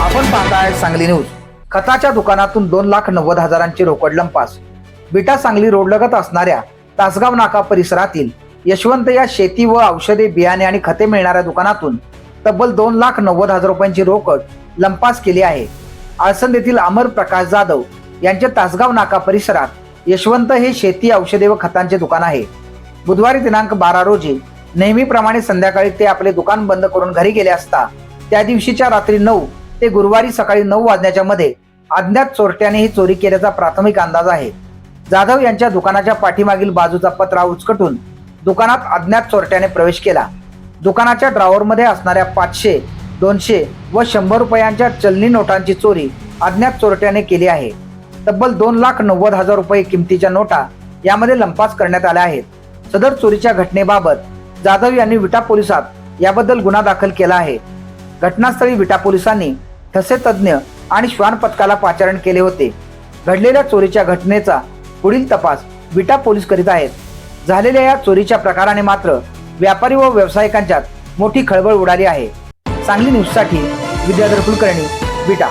आपण पाहताय सांगली न्यूज. खताच्या दुकानातून दोन लाख नव्वद हजारांची रोकड लंपास. बिटा सांगली रोडलगत असणाऱ्या तासगाव नाका परिसरातील यशवंत या शेती व औषधे बियाणे आणि खते मिळणाऱ्या दुकानातून तब्बल दोन लाख नव्वद हजार रुपयांची रोकड लंपास केली आहे. आळसंद येथील अमर प्रकाश जाधव यांचे तासगाव नाका परिसरात यशवंत हे शेती औषधे व खतांचे दुकान आहे. बुधवारी दिनांक बारा रोजी नेहमीप्रमाणे संध्याकाळी ते आपले दुकान बंद करून घरी गेले असता त्या दिवशीच्या रात्री नऊ ते गुरुवारी सकाळी नऊ वाजण्याच्या मध्ये अज्ञात चोरट्याने ही चोरी केल्याचा प्राथमिक अंदाज आहे. जाधव यांच्या दुकानाच्या पाठीमागील बाजूचा पत्रा उचकटून दुकानात अज्ञात चोरट्याने प्रवेश केला. दुकानाच्या ड्रॉवरमध्ये असणाऱ्या पाचशे दोनशे व शंभर रुपयांच्या चलनी नोटांची चोरी अज्ञात चोरट्याने केली आहे. तब्बल दोन लाख नव्वद हजार रुपये किमतीच्या नोटा यामध्ये लंपास करण्यात आल्या आहेत. सदर चोरीच्या घटनेबाबत जाधव यांनी विटा पोलिसात याबद्दल गुन्हा दाखल केला आहे. घटनास्थळी विटा पोलिसांनी ठसे तज्ज्ञ आणि श्वान पथकाला पाचारण केले होते. घडलेल्या चोरीच्या घटनेचा पुढील तपास विटा पोलीस करीत आहेत. झालेल्या या चोरीच्या प्रकाराने मात्र व्यापारी व व्यावसायिकांच्यात मोठी खळबळ उडाली आहे. सांगली न्यूजसाठी विद्याधर कुलकर्णी विटा.